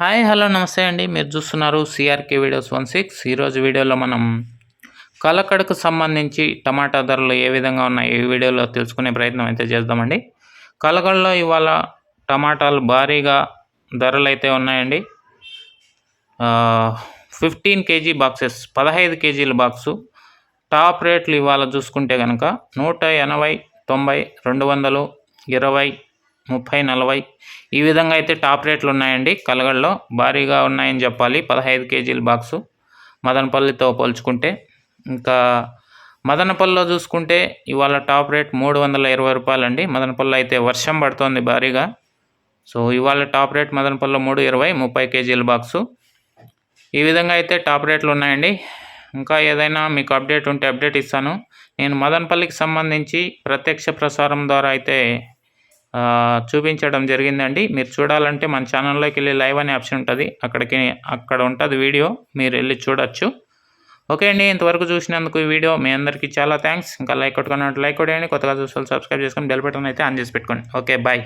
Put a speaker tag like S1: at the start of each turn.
S1: Hi hello నమస్తే అండి. మీరు చూస్తున్నారు సిఆర్కే వీడియోస్ వన్ సిక్స్ ఈరోజు వీడియోలో మనం కలకడకు సంబంధించి టమాటా ధరలు ఏ విధంగా ఉన్నాయి ఈ వీడియోలో తెలుసుకునే ప్రయత్నం అయితే చేద్దామండి. కలకడలో ఇవాళ టమాటాలు భారీగా ధరలు అయితే ఉన్నాయండి. ఫిఫ్టీన్ కేజీ బాక్సెస్ పదహైదు కేజీల బాక్సు. టాప్ రేట్లు ఇవాళ చూసుకుంటే కనుక నూట ఎనభై తొంభై రెండు వందలు ఇరవై ముప్పై నలభై. ఈ విధంగా అయితే టాప్ రేట్లు ఉన్నాయండి. కలగడలో భారీగా ఉన్నాయని చెప్పాలి. పదహైదు కేజీల బాక్సు మదనపల్లితో పోల్చుకుంటే. ఇంకా మదనపల్లిలో చూసుకుంటే ఇవాళ టాప్ రేట్ మూడు వందల ఇరవై రూపాయలండి. మదనపల్లి అయితే వర్షం పడుతోంది భారీగా. సో ఇవాళ టాప్ రేట్ మదనపల్లిలో మూడు ఇరవై ముప్పై కేజీల బాక్సు. ఈ విధంగా అయితే టాప్ రేట్లు ఉన్నాయండి. ఇంకా ఏదైనా మీకు అప్డేట్ ఉంటే అప్డేట్ ఇస్తాను. నేను మదనపల్లికి సంబంధించి ప్రత్యక్ష ప్రసారం ద్వారా అయితే చూపించడం జరిగిందండి. మీరు చూడాలంటే మన ఛానల్లోకి వెళ్ళి లైవ్ అనే ఆప్షన్ ఉంటుంది. అక్కడికి అక్కడ ఉంటుంది వీడియో. మీరు వెళ్ళి చూడొచ్చు. ఓకే అండి ఇంతవరకు చూసినందుకు ఈ వీడియో మీ అందరికీ చాలా థ్యాంక్స్. ఇంకా లైక్ కొట్టుకున్నట్టు లైక్ కొట్టేయండి. కొత్తగా చూసుకోవాలి సబ్స్క్రైబ్ చేసుకొని బెల్ బటన్ అయితే ఆన్ చేసి పెట్టుకోండి. Okay bye.